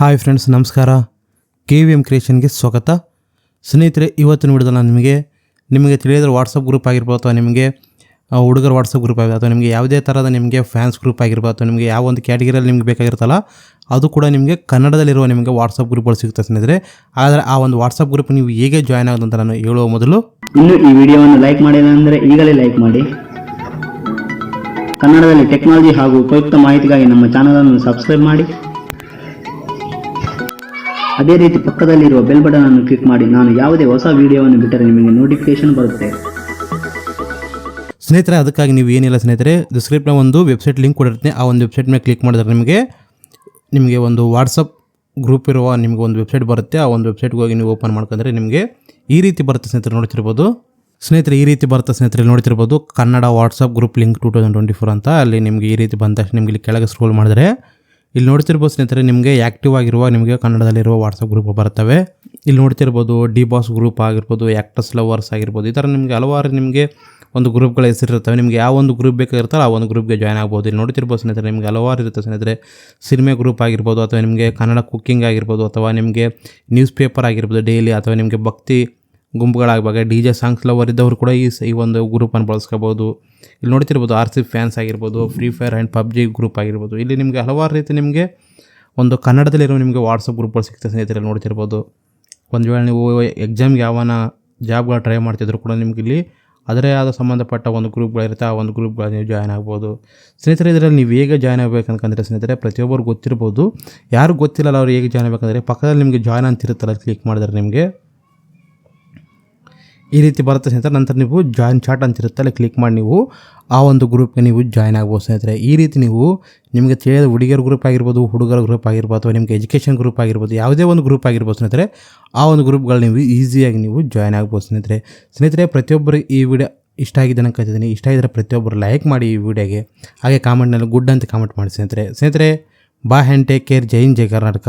Hi friends, ನಮಸ್ಕಾರ. K V M ಕ್ರಿಯೇಷನ್ಗೆ ಸ್ವಾಗತ. ಸ್ನೇಹಿತರೆ, ಇವತ್ತಿನ ವಿಡಿಯೋದಲ್ಲಿ ನಾನು ನಿಮಗೆ ನಿಮಗೆ ತಿಳಿಯೋದ್ರ ವಾಟ್ಸಪ್ ಗ್ರೂಪ್ ಆಗಿರ್ಬೋದು ಅಥವಾ ನಿಮಗೆ ಹುಡುಗರ ವಾಟ್ಸಪ್ ಗ್ರೂಪ್ ಆಗಿರ್ಬೋದು ಅಥವಾ ನಿಮಗೆ ಯಾವುದೇ ಥರದ ನಿಮಗೆ ಫ್ಯಾನ್ಸ್ ಗ್ರೂಪ್ ಆಗಿರ್ಬೋದು ಅಥವಾ ನಿಮಗೆ ಯಾವ ಒಂದು ಕ್ಯಾಟಗಿರಿಯಲ್ಲಿ ನಿಮಗೆ ಬೇಕಾಗಿರುತ್ತಲ್ಲ, ಅದು ಕೂಡ ನಿಮಗೆ ಕನ್ನಡದಲ್ಲಿರುವ ನಿಮಗೆ ವಾಟ್ಸಪ್ ಗ್ರೂಪ್ಗಳು ಸಿಗುತ್ತೆ ಸ್ನೇಹಿತರೆ. ಆದರೆ ಆ ಒಂದು ವಾಟ್ಸಪ್ ಗ್ರೂಪ್ ನೀವು ಹೇಗೆ ಜಾಯ್ನ್ ಆಗೋದು ಅಂತ ನಾನು ಹೇಳುವ ಮೊದಲು ಇನ್ನು ಈ ವಿಡಿಯೋವನ್ನು ಲೈಕ್ ಮಾಡಿಲ್ಲ ಈಗಲೇ ಲೈಕ್ ಮಾಡಿ. ಕನ್ನಡದಲ್ಲಿ ಟೆಕ್ನಾಲಜಿ ಹಾಗೂ ಉಪಯುಕ್ತ ಮಾಹಿತಿಗಾಗಿ ನಮ್ಮ ಚಾನಲನ್ನು ಸಬ್ಸ್ಕ್ರೈಬ್ ಮಾಡಿ. ಅದೇ ರೀತಿ ಪಕ್ಕದಲ್ಲಿರುವ ಬೆಲ್ ಬಟನ್ ಅನ್ನು ಕ್ಲಿಕ್ ಮಾಡಿ ನಾನು ಯಾವುದೇ ಹೊಸ ವಿಡಿಯೋವನ್ನು ಬಿಟ್ಟರೆ ನಿಮಗೆ ನೋಟಿಫಿಕೇಶನ್ ಬರುತ್ತೆ. ಸ್ನೇಹಿತರೆ, ಅದಕ್ಕಾಗಿ ನೀವು ಏನಿಲ್ಲ ಸ್ನೇಹಿತರೆ ಡಿಸ್ಕ್ರಿಪ್ಟ್ನ ಒಂದು ವೆಬ್ಸೈಟ್ ಲಿಂಕ್ ಕೊಡಿರ್ತೀನಿ. ಆ ಒಂದು ವೆಬ್ಸೈಟ್ ಮೇಲೆ ಕ್ಲಿಕ್ ಮಾಡಿದ್ರೆ ನಿಮಗೆ ನಿಮಗೆ ಒಂದು ವಾಟ್ಸಪ್ ಗ್ರೂಪ್ ಇರುವ ನಿಮಗೆ ಒಂದು ವೆಬ್ಸೈಟ್ ಬರುತ್ತೆ. ಆ ಒಂದು ವೆಬ್ಸೈಟ್ಗೆ ಹೋಗಿ ನೀವು ಓಪನ್ ಮಾಡ್ಕೊಂಡ್ರೆ ನಿಮಗೆ ಈ ರೀತಿ ಬರುತ್ತೆ ಸ್ನೇಹಿತರೆ, ನೋಡ್ತಿರ್ಬೋದು. ಸ್ನೇಹಿತರೆ, ಈ ರೀತಿ ಬರುತ್ತೆ ಸ್ನೇಹಿತರೆ ನೋಡ್ತಿರ್ಬೋದು Kannada WhatsApp group link two thousand twenty four ಅಂತ. ಅಲ್ಲಿ ನಿಮಗೆ ಈ ರೀತಿ ಬಂದ ತಕ್ಷಣ ನಿಮಗೆ ಇಲ್ಲಿ ಕೆಳಗೆ ಸ್ಕ್ರೋಲ್ ಮಾಡಿದ್ರೆ ಇಲ್ಲಿ ನೋಡ್ತಿರ್ಬೋದು ಸ್ನೇಹಿತರೆ, ನಿಮಗೆ ಆ್ಯಕ್ಟಿವ್ ಆಗಿರುವ, ನಿಮಗೆ ಕನ್ನಡದಲ್ಲಿರುವ ವಾಟ್ಸಪ್ ಗ್ರೂಪ್ ಬರ್ತವೆ. ಇಲ್ಲಿ ನೋಡ್ತಿರ್ಬೋದು ಡಿ ಬಾಸ್ ಗ್ರೂಪ್ ಆಗಿರ್ಬೋದು ಆ್ಯಕ್ಟರ್ಸ್ ಲವರ್ಸ್ ಆಗಿರ್ಬೋದು, ಈ ಥರ ನಿಮಗೆ ಹಲವಾರು ನಿಮಗೆ ಒಂದು ಗ್ರೂಪ್ಗಳ ಹೆಸರಿರ್ತವೆ ನಿಮಗೆ ಯಾವ ಒಂದು ಗ್ರೂಪ್ ಬೇಕಾಗಿರುತ್ತೋ ಆ ಒಂದು ಗ್ರೂಪ್ಗೆ ಜಾಯ್ನ್ ಆಗ್ಬೋದು. ಇಲ್ಲಿ ನೋಡ್ತಿರ್ಬೋದು ಸ್ನೇಹಿತರೆ, ನಿಮಗೆ ಹಲವಾರು ಇರುತ್ತೆ ಸ್ನೇಹಿತರೆ. ಸಿನಿಮೆ ಗ್ರೂಪ್ ಆಗಿರ್ಬೋದು, ಅಥವಾ ನಿಮಗೆ ಕನ್ನಡ ಕುಕ್ಕಿಂಗ್ ಆಗಿರ್ಬೋದು, ಅಥವಾ ನಿಮಗೆ ನ್ಯೂಸ್ ಪೇಪರ್ ಆಗಿರ್ಬೋದು ಡೈಲಿ ಅಥವಾ ನಿಮಗೆ ಭಕ್ತಿ ಗುಂಪುಗಳಾಗಬೇಕು ಡಿ ಜೆ ಸಾಂಗ್ಸ್ ಲವರ್ ಇದ್ದವರು ಕೂಡ ಈ ಈ ಒಂದು ಗ್ರೂಪನ್ನು ಬಳಸ್ಕೋಬೋದು. ಇಲ್ಲಿ ನೋಡ್ತಿರ್ಬೋದು ಆರ್ ಸಿ ಫ್ಯಾನ್ಸ್ ಆಗಿರ್ಬೋದು free fire and PUBG group ಆಗಿರ್ಬೋದು. ಇಲ್ಲಿ ನಿಮಗೆ ಹಲವಾರು ರೀತಿ ನಿಮಗೆ ಒಂದು ಕನ್ನಡದಲ್ಲಿರೋ ನಿಮಗೆ ವಾಟ್ಸಪ್ ಗ್ರೂಪ್ಗಳು ಸಿಗ್ತದೆ ಸ್ನೇಹಿತರಲ್ಲಿ ನೋಡ್ತಿರ್ಬೋದು. ಒಂದು ವೇಳೆ ನೀವು ಎಕ್ಸಾಮ್ಗೆ ಯಾವನ ಜಾಬ್ಗಳು ಟ್ರೈ ಮಾಡ್ತಿದ್ರು ಕೂಡ ನಿಮ್ಗೆ ಇಲ್ಲಿ ಅದರೇ ಆದ ಸಂಬಂಧಪಟ್ಟ ಒಂದು ಗ್ರೂಪ್ಗಳಿರುತ್ತೆ ಆ ಒಂದು ಗ್ರೂಪ್ಗಳು ನೀವು ಜಾಯ್ನ್ ಆಗ್ಬೋದು. ಸ್ನೇಹಿತರೆ, ಇದರಲ್ಲಿ ನೀವು ಹೇಗೆ ಜಾಯ್ನ್ ಆಗಬೇಕಂತಂದರೆ ಸ್ನೇಹಿತರೆ, ಪ್ರತಿಯೊಬ್ಬರು ಗೊತ್ತಿರ್ಬೋದು. ಯಾರು ಗೊತ್ತಿಲ್ಲ ಅವ್ರು ಹೇಗೆ ಜಾಯ್ನ್ ಆಗಬೇಕಂದ್ರೆ, ಪಕ್ಕದಲ್ಲಿ ನಿಮಗೆ ಜಾಯ್ನ್ ಅಂತ ಇರುತ್ತಲ್ಲ ಕ್ಲಿಕ್ ಮಾಡಿದ್ರೆ ನಿಮಗೆ ಈ ರೀತಿ ಬರುತ್ತೆ ಸ್ನೇಹಿತರೆ. ನಂತರ ನೀವು ಜಾಯಿನ್ ಚಾಟ್ ಅಂತ ಇರುತ್ತೆ ಅಲ್ಲಿ ಕ್ಲಿಕ್ ಮಾಡಿ ನೀವು ಆ ಒಂದು ಗ್ರೂಪ್ಗೆ ನೀವು ಜಾಯ್ನ್ ಆಗ್ಬೋದು ಸ್ನೇಹಿತರೆ. ಈ ರೀತಿ ನೀವು ನಿಮಗೆ ತಿಳಿದ ಹುಡುಗಿಯರ ಗ್ರೂಪ್ ಆಗಿರ್ಬೋದು, ಹುಡುಗರ ಗ್ರೂಪ್ ಆಗಿರ್ಬೋದು, ಅಥವಾ ನಿಮಗೆ ಎಜುಕೇಷನ್ ಗ್ರೂಪ್ ಆಗಿರ್ಬೋದು, ಯಾವುದೇ ಒಂದು ಗ್ರೂಪ್ ಆಗಿರ್ಬೋದು ಸ್ನೇಹಿತರೆ, ಆ ಒಂದು ಗ್ರೂಪ್ಗಳು ನೀವು ಈಸಿಯಾಗಿ ನೀವು ಜಾಯ್ನ್ ಆಗ್ಬೋದು ಸ್ನೇಹಿತರೆ. ಸ್ನೇಹಿತರೆ, ಪ್ರತಿಯೊಬ್ಬರು ಈ ವಿಡಿಯೋ ಇಷ್ಟ ಆಗಿದೆ ಕಲ್ತಿದ್ದೀನಿ ಇಷ್ಟ ಆಗಿದ್ರೆ ಪ್ರತಿಯೊಬ್ಬರು ಲೈಕ್ ಮಾಡಿ ಈ ವಿಡಿಯೋಗೆ ಹಾಗೆ ಕಾಮೆಂಟ್ನಲ್ಲಿ ಗುಡ್ ಅಂತ ಕಾಮೆಂಟ್ ಮಾಡಿ ಸ್ನೇಹಿತರೆ. ಸ್ನೇಹಿತರೆ ಬಾ ಹ್ಯಾಂಡ್ ಟೇಕ್ ಕೇರ್ ಜೈನ್ ಜೈ ಕರ್ನಾಟಕ.